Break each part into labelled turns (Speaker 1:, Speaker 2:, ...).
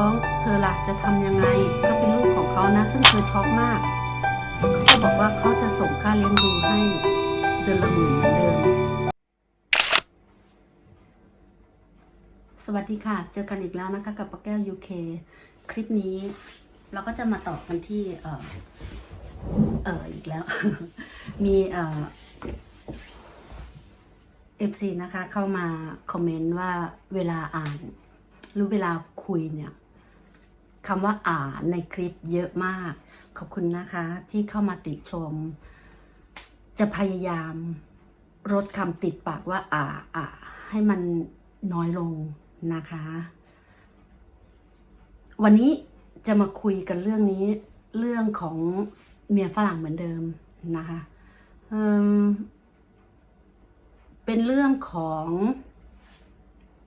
Speaker 1: ท้อง เธอล่ะจะทำยังไงก็เป็นลูกของเขานะซึ่งเธอช็อกมากเขาก็บอกว่าเขาจะส่งค่าเลี้ยงดูให้เดือนละหมื่นเหมือนเดิม สวัสดีค่ะ เจอกันอีกแล้วนะคะ กับป้าแก้ว UK คลิปนี้เราก็จะมาตอบกันที่เออเอออีกแล้ว มีเออ FC นะคะ เข้ามาคอมเมนต์ว่าเวลาอ่านหรือเวลาคุยเนี่ย คำว่าอ่านในคลิปเยอะมาก ขอบคุณนะคะที่เข้ามาติชม จะพยายามลดคำติดปากว่าอ่าอ่าให้มันน้อยลงนะคะ วันนี้จะมาคุยกันเรื่องนี้ เรื่องของเมียฝรั่งเหมือนเดิมนะคะเเป็นเรื่องของ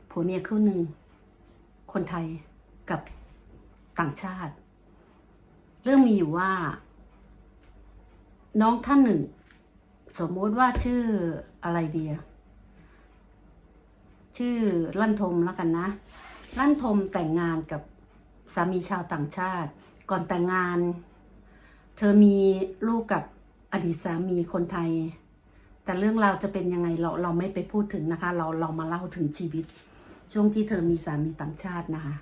Speaker 1: ผัวเมียคู่หนึ่ง คนไทยกับ ต่างชาติ เรื่องมีอยู่ว่า น้องท่านหนึ่ง สมมติว่าชื่ออะไรเดียชื่อลั่นทมแล้วกันนะ ลั่นทมแต่งงานกับสามีชาวต่างชาติ ก่อนแต่งงาน เธอมีลูกกับอดีตสามีคนไทย แต่เรื่องราวจะเป็นยังไงเราเราไม่ไปพูดถึงนะคะ เราเรามาเล่าถึงชีวิต ช่วงที่เธอมีสามีต่างชาตินะคะ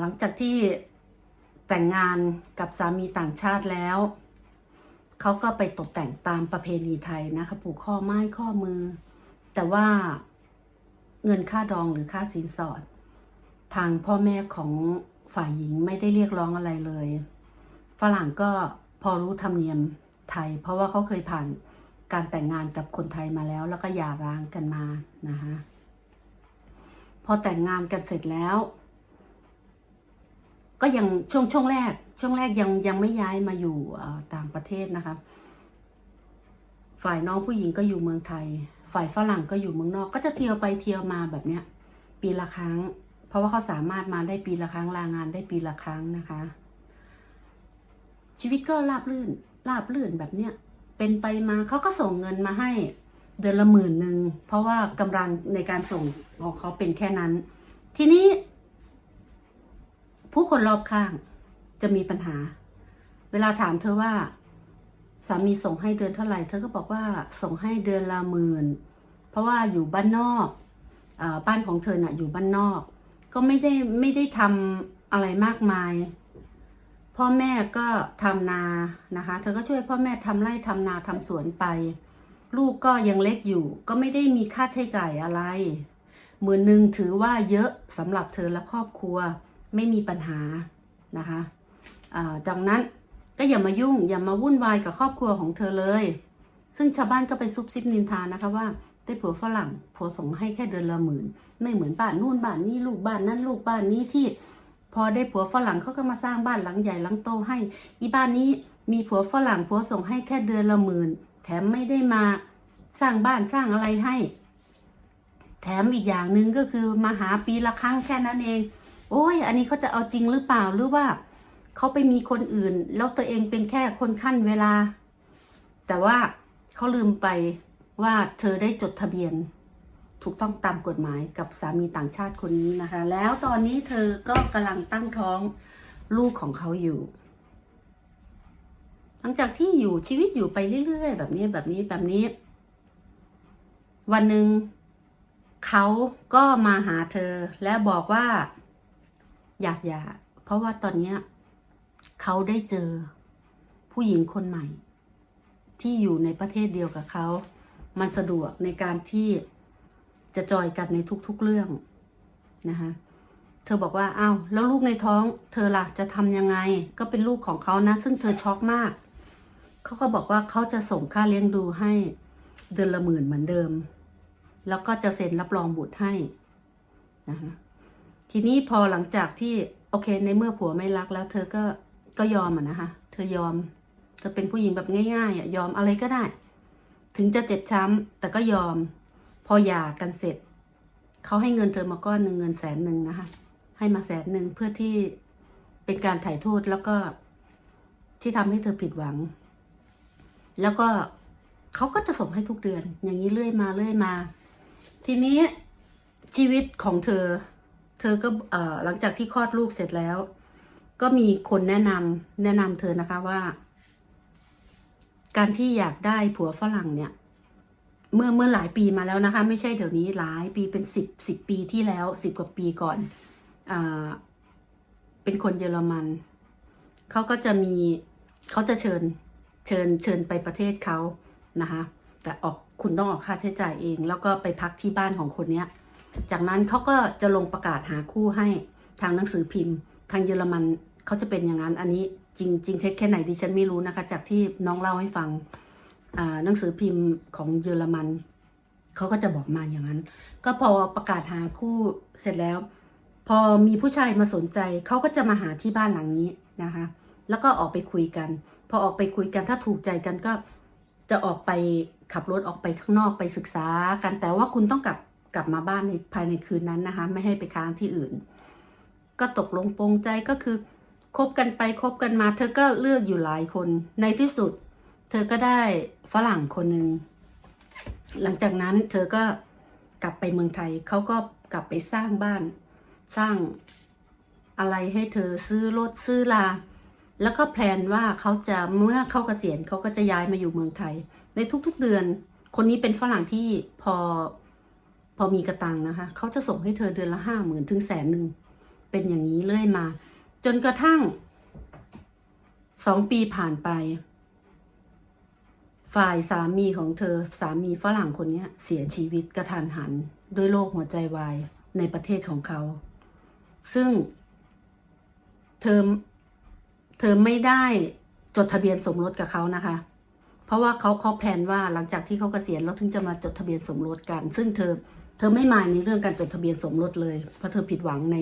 Speaker 1: หลังจากที่แต่งงานกับสามีต่างชาติแล้วเขาก็ไปตกแต่งตามประเพณีไทยนะคะผูกข้อไม้ข้อมือ แต่ว่าเงินค่าดองหรือค่าสินสอด ทางพ่อแม่ของฝ่ายหญิงไม่ได้เรียกร้องอะไรเลย ฝรั่งก็พอรู้ธรรมเนียมไทย เพราะว่าเขาเคยผ่านการแต่งงานกับคนไทยมาแล้ว แล้วก็หย่าร้างกันมานะคะพอแต่งงานกันเสร็จแล้ว ก็ยังช่วงช่วงแรก ช่วงแรกยังยังไม่ย้ายมาอยู่ต่างประเทศนะคะ ฝ่ายน้องผู้หญิงก็อยู่เมืองไทย ฝ่ายฝรั่งก็อยู่เมืองนอก ก็จะเที่ยวไปเที่ยวมาแบบเนี้ย ปีละครั้ง เพราะว่าเขาสามารถมาได้ปีละครั้งลางานได้ปีละครั้งนะคะ ชีวิตก็ราบรื่นราบรื่นแบบเนี้ยเป็นไปมาเขาก็ส่งเงินมาให้เดือนละหมื่นหนึ่งเพราะว่ากำลังในการส่งของเขาเป็นแค่นั้น ทีนี้ ผู้คนรอบข้างจะมีปัญหา เวลาถามเธอว่า สามีส่งให้เดือนเท่าไหร่ เธอก็บอกว่าส่งให้เดือนละหมื่น เพราะว่าอยู่บ้านนอกอบ้านของเธอน่ะอยู่บ้านนอก ก็ไม่ได้ไม่ได้ทำอะไรมากมาย พ่อแม่ก็ทำนานะคะ เธอก็ช่วยพ่อแม่ทำไร่ทำนาทำสวนไป ลูกก็ยังเล็กอยู่ ก็ไม่ได้มีค่าใช้จ่ายอะไรหมื่นหนึ่งถือว่าเยอะสำหรับเธอและครอบครัว ไม่มีปัญหานะคะดังนั้นก็อย่ามายุ่ง อย่ามาวุ่นวายกับครอบครัวของเธอเลย ซึ่งชาวบ้านก็ไปซุบซิบนินทานะคะว่าได้ผัวฝรั่งผัวส่งให้แค่เดือนละหมื่น ไม่เหมือนบ้านนู่นบ้านนี้ลูกบ้านนั้นลูกบ้านนี้ที่ พอได้ผัวฝรั่งเขาก็มาสร้างบ้านหลังใหญ่หลังโตให้ อีบ้านนี้มีผัวฝรั่งผัวส่งให้แค่เดือนละหมื่น แถมไม่ได้มาสร้างบ้านสร้างอะไรให้ แถมอีกอย่างหนึ่งก็คือมาหาปีละครั้งแค่นั้นเอง โอ้ย อันนี้เขาจะเอาจริงหรือเปล่าหรือว่าเขาไปมีคนอื่น แล้วตัวเองเป็นแค่คนขั้นเวลา แต่ว่าเขาลืมไปว่าเธอได้จดทะเบียน ถูกต้องตามกฎหมายกับสามีต่างชาติคนนี้นะคะ แล้วตอนนี้เธอก็กำลังตั้งท้องลูกของเขาอยู่ หลังจากที่อยู่ชีวิตอยู่ไปเรื่อยๆ แบบนี้แบบนี้แบบนี้ วันหนึ่งเขาก็มาหาเธอและบอกว่า อยากหย่าเพราะว่าตอนเนี้ยเขาได้เจอผู้หญิงคนใหม่ ที่อยู่ในประเทศเดียวกับเขา มันสะดวกในการที่จะจอยกันในทุกๆเรื่องนะคะเธอบอกว่าอ้าวแล้วลูกในท้อง เธอล่ะจะทำยังไง ก็เป็นลูกของเขานะ ซึ่งเธอช็อกมาก เขาก็บอกว่าเขาจะส่งค่าเลี้ยงดูให้เดือนละหมื่นเหมือนเดิม แล้วก็จะเซ็นรับรองบุตรให้นะคะ ทีนี้พอหลังจากที่โอเค ในเมื่อผัวไม่รักแล้ว เธอก็ก็ยอมอะนะคะ เธอยอม เธอเป็นผู้หญิงแบบง่ายๆอะยอมอะไรก็ได้ ถึงจะเจ็บช้ำแต่ก็ยอม พอหย่ากันเสร็จเขาให้เงินเธอมาก้อนหนึ่งเงินแสนหนึ่งนะคะ ให้มาแสนหนึ่งเพื่อที่เป็นการถ่ายโทษแล้วก็ที่ทำให้เธอผิดหวัง แล้วก็เขาก็จะส่งให้ทุกเดือน อย่างนี้เรื่อยมาเรื่อยมา ทีนี้ชีวิตของเธอ เธอก็หลังจากที่คลอดลูกเสร็จแล้ว ก็มีคนแนะนำแนะนำเธอนะคะว่า การที่อยากได้ผัวฝรั่งเนี่ย เมื่อเมื่อหลายปีมาแล้วนะคะ ไม่ใช่เดี๋ยวนี้หลายปีเป็นสิบสิบปีที่แล้วสิบกว่าปีก่อนอเป็นคนเยอรมันเขาก็จะมีเขาจะเชิญเชิญเชิญไปประเทศเขานะคะ แต่ออกคุณต้องออกค่าใช้จ่ายเอง แล้วก็ไปพักที่บ้านของคนเนี้ย จากนั้นเขาก็จะลงประกาศหาคู่ให้ทางหนังสือพิมพ์ ทางเยอรมันเขาจะเป็นอย่างนั้น อันนี้จริงจริงเท็จแค่ไหนดิฉันไม่รู้นะคะ จากที่น้องเล่าให้ฟังหนังสือพิมพ์ของเยอรมันเขาก็จะบอกมาอย่างนั้น ก็พอประกาศหาคู่เสร็จแล้ว พอมีผู้ชายมาสนใจเขาก็จะมาหาที่บ้านหลังนี้นะคะ แล้วก็ออกไปคุยกัน พอออกไปคุยกันถ้าถูกใจกันก็จะออกไปขับรถออกไปข้างนอกไปศึกษากันแต่ว่าคุณต้องกลับ กลับมาบ้านในภายในคืนนั้นนะคะ ไม่ให้ไปค้างที่อื่น ก็ตกลงปรงใจก็คือคบกันไปคบกันมา เธอก็เลือกอยู่หลายคนในที่สุด เธอก็ได้ฝรั่งคนหนึ่งหลังจากนั้นเธอก็กลับไปเมืองไทยเขาก็กลับไปสร้างบ้าน สร้างอะไรให้เธอซื้อรถซื้อลา แล้วก็แพลนว่าเขาจะเมื่อเขาเกษียณเขาก็จะย้ายมาอยู่เมืองไทย ในทุกๆเดือน คนนี้เป็นฝรั่งที่พอ พอมีกระตังนะคะ เขาจะส่งให้เธอเดือนละห้าหมื่นถึงแสนหนึ่ง เป็นอย่างนี้เรื่อยมา จนกระทั่งสองปีผ่านไป ฝ่ายสามีของเธอสามีฝรั่งคนนี้เสียชีวิตกระทันหันด้วยโรคหัวใจวายในประเทศของเขา ซึ่ง เธอเธอไม่ได้จดทะเบียนสมรสกับเขานะคะ เพราะว่าเขาเขาแพลนว่าหลังจากที่เขาเกษียณแล้วถึงจะมาจดทะเบียนสมรสกัน ซึ่งเธอ เธอไม่มายในเรื่องการจดทะเบียนสมรสเลย เพราะเธอผิดหวังใน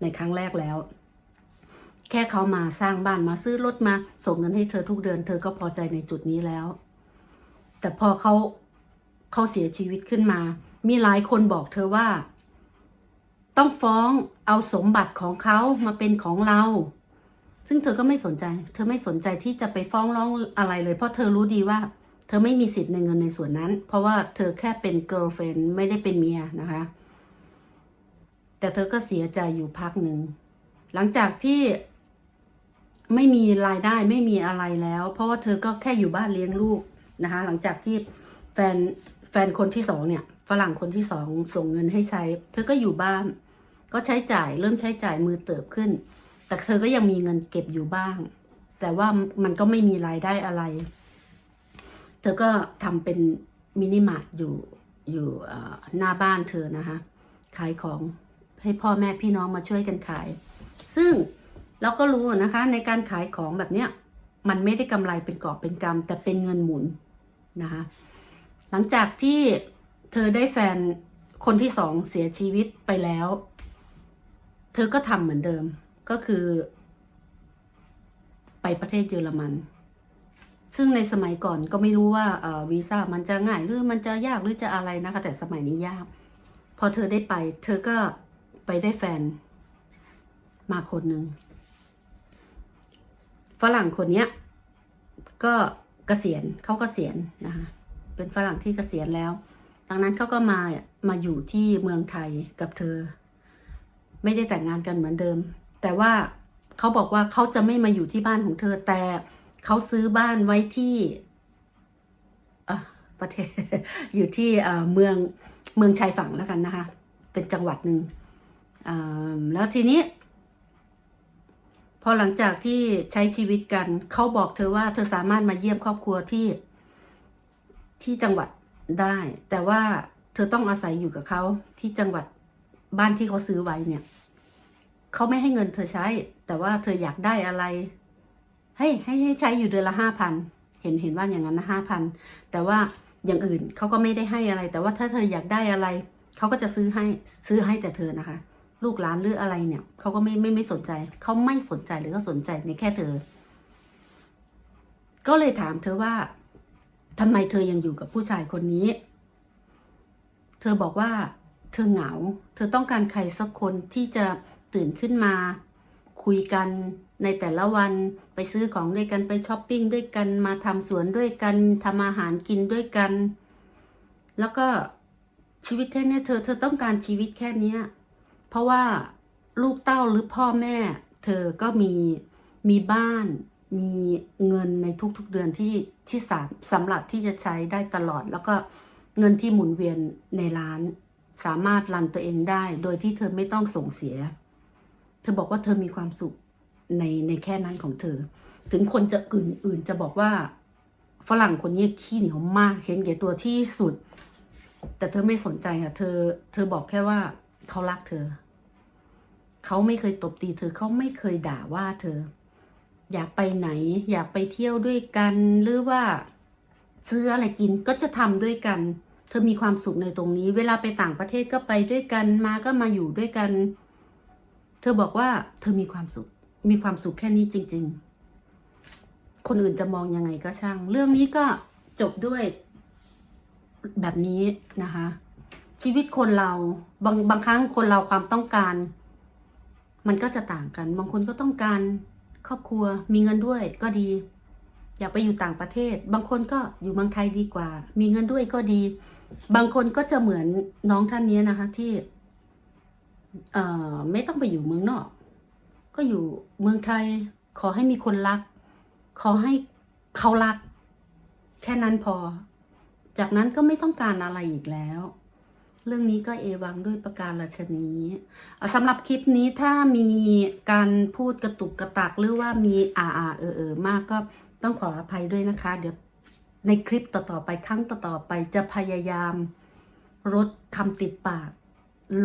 Speaker 1: ในครั้งแรกแล้ว แค่เขามาสร้างบ้านมาซื้อรถมาส่งเงินให้เธอทุกเดือน เธอก็พอใจในจุดนี้แล้ว แต่พอเขาเขาเสียชีวิตขึ้นมา มีหลายคนบอกเธอว่า ต้องฟ้องเอาสมบัติของเขามาเป็นของเรา ซึ่งเธอก็ไม่สนใจ เธอไม่สนใจที่จะไปฟ้องร้องอะไรเลย เพราะเธอรู้ดีว่า เธอไม่มีสิทธิ์ในเงินในส่วนนั้น เพราะว่าเธอแค่เป็น girlfriend ไม่ได้เป็นเมียนะคะ แต่เธอก็เสียใจอยู่พักหนึ่ง หลังจากที่ไม่มีรายได้ไม่มีอะไรแล้ว เพราะว่าเธอก็แค่อยู่บ้านเลี้ยงลูกนะคะ หลังจากที่แฟนแฟนคนที่สองเนี่ยฝรั่งคนที่สองส่งเงินให้ใช้ เธอก็อยู่บ้าน ก็ใช้จ่ายเริ่มใช้จ่ายมือเติบขึ้น แต่เธอก็ยังมีเงินเก็บอยู่บ้าง แต่ว่ามันก็ไม่มีรายได้อะไร เธอก็ทำเป็นมินิมาร์ทอยู่อยู่หน้าบ้านเธอนะคะ ขายของให้พ่อแม่พี่น้องมาช่วยกันขาย ซึ่งเราก็รู้นะคะในการขายของแบบเนี้ยมันไม่ได้กำไรเป็นกอบเป็นกำแต่เป็นเงินหมุนนะคะหลังจากที่เธอได้แฟนคนที่สองเสียชีวิตไปแล้ว เธอก็ทำเหมือนเดิมก็คือ ไปประเทศเยอรมัน ซึ่งในสมัยก่อนก็ไม่รู้ว่าวีซ่ามันจะง่ายหรือมันจะยากหรือจะอะไรนะคะ แต่สมัยนี้ยาก พอเธอได้ไป เธอก็ไปได้แฟน มาคนหนึ่งฝรั่งคนเนี้ย ก็เกษียณเขาเกษียณนะคะเป็นฝรั่งที่เกษียณแล้ว ดังนั้นเขาก็มามาอยู่ที่เมืองไทยกับเธอ ไม่ได้แต่งงานกันเหมือนเดิม แต่ว่าเขาบอกว่าเขาจะไม่มาอยู่ที่บ้านของเธอแต่ เขาซื้อบ้านไว้ที่ประเทศอยู่ที่เมืองเมืองชายฝั่งแล้วกันนะคะ เป็นจังหวัดหนึ่งแล้วทีนี้ พอหลังจากที่ใช้ชีวิตกัน เขาบอกเธอว่าเธอสามารถมาเยี่ยมครอบครัวที่ที่จังหวัดได้ แต่ว่าเธอต้องอาศัยอยู่กับเขาที่จังหวัดบ้านที่เขาซื้อไว้เนี่ยเขาไม่ให้เงินเธอใช้ แต่ว่าเธออยากได้อะไร ให้ให้ให้ใช้อยู่เดือนละห้าพันเห็นเห็นว่าอย่างนั้นนะห้าพันแต่ว่าอย่างอื่นเขาก็ไม่ได้ให้อะไร แต่ว่าถ้าเธออยากได้อะไรเขาก็จะซื้อให้ซื้อให้แต่เธอนะคะ ลูกหลานหรืออะไรเนี่ยเขาก็ไม่ไม่ไม่สนใจเขาไม่สนใจหรือก็สนใจในแค่เธอ ก็เลยถามเธอว่าทำไมเธอยังอยู่กับผู้ชายคนนี้ เธอบอกว่าเธอเหงา เธอต้องการใครสักคนที่จะตื่นขึ้นมา คุยกัน ในแต่ละวันไปซื้อของด้วยกันไปช้อปปิ้งด้วยกันมาทำสวนด้วยกันทำอาหารกินด้วยกัน แล้วก็ชีวิตแค่เนี้ยเธอเธอต้องการชีวิตแค่เนี้ยเพราะว่าลูกเต้าหรือพ่อแม่ เธอก็มีมีบ้าน มีเงินในทุกๆเดือนที่ที่สามสำหรับที่จะใช้ได้ตลอด แล้วก็เงินที่หมุนเวียนในร้าน สามารถรันตัวเองได้ โดยที่เธอไม่ต้องส่งเสีย เธอบอกว่าเธอมีความสุข ในในแค่นั้นของเธอ ถึงคนจะอื่นอื่นจะบอกว่าฝรั่งคนนี้ขี้เหนียวมากเห็นแก่ตัวที่สุด แต่เธอไม่สนใจค่ะเธอ เธอบอกแค่ว่าเขารักเธอ เขาไม่เคยตบตีเธอเขาไม่เคยด่าว่าเธอ อยากไปไหน อยากไปเที่ยวด้วยกันหรือว่าซื้ออะไรกินก็จะทำด้วยกัน เธอมีความสุขในตรงนี้ เวลาไปต่างประเทศก็ไปด้วยกันมาก็มาอยู่ด้วยกัน เธอบอกว่าเธอมีความสุข มีความสุขแค่นี้จริง ๆ คนอื่นจะมองยังไงก็ช่าง เรื่องนี้ก็จบด้วยแบบนี้นะคะ ชีวิตคนเราบางบางครั้งคนเราความต้องการ มันก็จะต่างกัน บางคนก็ต้องการครอบครัวมีเงินด้วยก็ดี อยากไปอยู่ต่างประเทศ บางคนก็อยู่เมืองไทยดีกว่า มีเงินด้วยก็ดี บางคนก็จะเหมือนน้องท่านนี้นะคะที่ เอ่อ ไม่ต้องไปอยู่เมืองนอก ก็อยู่เมืองไทย ขอให้มีคนรัก ขอให้เขารัก แค่นั้นพอ จากนั้นก็ไม่ต้องการอะไรอีกแล้ว เรื่องนี้ก็เอวังด้วยประการราชนีสำหรับคลิปนี้ถ้ามีการพูดกระตุกกระตักหรือว่ามีอ่าอ่าเออเออมากก็ต้องขออภัยด้วยนะคะ เดี๋ยวในคลิปต่อๆไปครั้งต่อๆไปจะพยายามลดคำติดปาก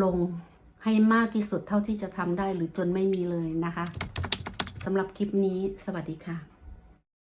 Speaker 1: ลง ให้มากที่สุดเท่าที่จะทำได้หรือจนไม่มีเลยนะคะสำหรับคลิปนี้สวัสดีค่ะ